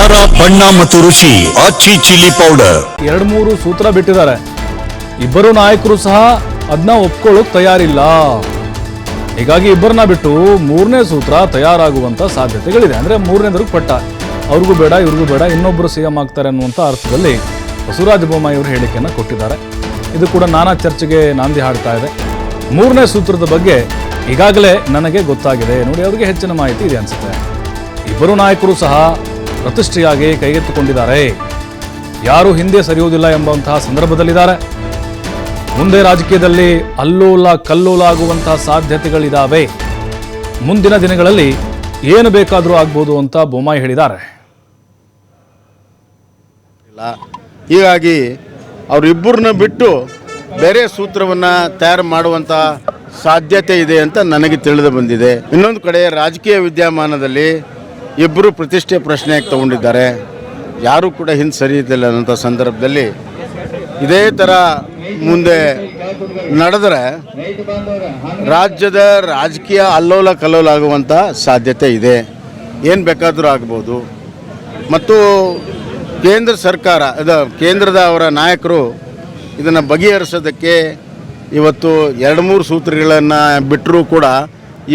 ಖಾರ, ಬಣ್ಣ ಮತ್ತು ರುಚಿ, ಆಚಿ ಚಿಲ್ಲಿ ಪೌಡರ್. ಎರಡು ಮೂರು ಸೂತ್ರ ಬಿಟ್ಟಿದ್ದಾರೆ. ಇಬ್ಬರು ನಾಯಕರು ಸಹ ಅದನ್ನ ಒಪ್ಕೊಳ್ಳೋಕ್ ತಯಾರಿಲ್ಲ. ಹೀಗಾಗಿ ಇಬ್ಬರನ್ನ ಬಿಟ್ಟು ಮೂರನೇ ಸೂತ್ರ ತಯಾರಾಗುವಂತ ಸಾಧ್ಯತೆಗಳಿದೆ. ಅಂದ್ರೆ ಮೂರನೇದ್ರಿಗೆ ಪಟ್ಟ ಅವ್ರಿಗೂ ಬೇಡ, ಇವ್ರಿಗೂ ಬೇಡ ಇನ್ನೊಬ್ಬರು ಸಿಎಂ ಆಗ್ತಾರೆ ಅನ್ನುವಂಥ ಅರ್ಥದಲ್ಲಿ ಬಸವರಾಜ ಬೊಮ್ಮಾಯಿ ಅವರು ಹೇಳಿಕೆಯನ್ನು ಕೊಟ್ಟಿದ್ದಾರೆ. ಇದು ಕೂಡ ನಾನಾ ಚರ್ಚೆಗೆ ನಾಂದಿ ಹಾಡ್ತಾ ಇದೆ. ಮೂರನೇ ಸೂತ್ರದ ಬಗ್ಗೆ ಈಗಾಗಲೇ ನನಗೆ ಗೊತ್ತಾಗಿದೆ. ನೋಡಿ, ಅವರಿಗೆ ಹೆಚ್ಚಿನ ಮಾಹಿತಿ ಇದೆ ಅನ್ಸುತ್ತೆ. ಇಬ್ಬರು ನಾಯಕರು ಸಹ ಪ್ರತಿಷ್ಠೆಯಾಗಿ ಕೈಗೆತ್ತಿಕೊಂಡಿದ್ದಾರೆ. ಯಾರು ಹಿಂದೆ ಸರಿಯುವುದಿಲ್ಲ ಎಂಬಂತಹ ಸಂದರ್ಭದಲ್ಲಿದ್ದಾರೆ. ಮುಂದೆ ರಾಜಕೀಯದಲ್ಲಿ ಅಲ್ಲೋಲ ಕಲ್ಲೋಲ ಆಗುವಂತಹ ಸಾಧ್ಯತೆಗಳಿದಾವೆ. ಮುಂದಿನ ದಿನಗಳಲ್ಲಿ ಏನು ಬೇಕಾದರೂ ಆಗ್ಬೋದು ಅಂತ ಬೊಮ್ಮಾಯಿ ಹೇಳಿದ್ದಾರೆ. ಹೀಗಾಗಿ ಅವರಿಬ್ಬರನ್ನ ಬಿಟ್ಟು ಬೇರೆ ಸೂತ್ರವನ್ನು ತಯಾರು ಮಾಡುವಂಥ ಸಾಧ್ಯತೆ ಇದೆ ಅಂತ ನನಗೆ ತಿಳಿದು ಬಂದಿದೆ. ಇನ್ನೊಂದು ಕಡೆ ರಾಜಕೀಯ ವಿದ್ಯಮಾನದಲ್ಲಿ ಇಬ್ಬರು ಪ್ರತಿಷ್ಠೆ ಪ್ರಶ್ನೆಯಾಗಿ ತಗೊಂಡಿದ್ದಾರೆ. ಯಾರೂ ಕೂಡ ಹಿಂದೆ ಸರಿಯಿದ್ದಿಲ್ಲ ಅನ್ನೋಂಥ ಸಂದರ್ಭದಲ್ಲಿ ಇದೇ ಥರ ಮುಂದೆ ನಡೆದರೆ ರಾಜ್ಯದ ರಾಜಕೀಯ ಅಲ್ಲೋಲ ಕಲ್ಲೋಲ ಆಗುವಂಥ ಸಾಧ್ಯತೆ ಇದೆ. ಏನು ಬೇಕಾದರೂ ಆಗ್ಬೋದು. ಮತ್ತು ಕೇಂದ್ರ ಸರ್ಕಾರ ಇದು ಕೇಂದ್ರದ ಅವರ ನಾಯಕರು ಇದನ್ನು ಬಗೆಹರಿಸೋದಕ್ಕೆ ಇವತ್ತು ಎರಡು ಮೂರು ಸೂತ್ರಗಳನ್ನು ಬಿಟ್ಟರೂ ಕೂಡ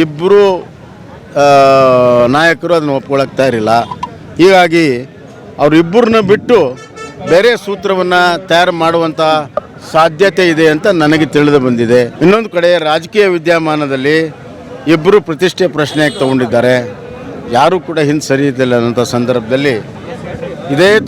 ಇಬ್ಬರು ನಾಯಕರು ಅದನ್ನು ಒಪ್ಕೊಳ್ಳೋಕೆ ತಯಾರಿಲ್ಲ ಹೀಗಾಗಿ ಅವರಿಬ್ಬರನ್ನ ಬಿಟ್ಟು ಬೇರೆ ಸೂತ್ರವನ್ನು ತಯಾರು ಮಾಡುವಂಥ ಸಾಧ್ಯತೆ ಇದೆ ಅಂತ ನನಗೆ ತಿಳಿದು ಬಂದಿದೆ. ಇನ್ನೊಂದು ಕಡೆ ರಾಜಕೀಯ ವಿದ್ಯಮಾನದಲ್ಲಿ ಇಬ್ಬರು ಪ್ರತಿಷ್ಠೆ ಪ್ರಶ್ನೆಯಾಗಿ ತಗೊಂಡಿದ್ದಾರೆ. ಯಾರೂ ಕೂಡ ಹಿಂದೆ ಸರಿಯುತ್ತಿಲ್ಲ ಅನ್ನೋಂಥ ಸಂದರ್ಭದಲ್ಲಿ ಇದೇ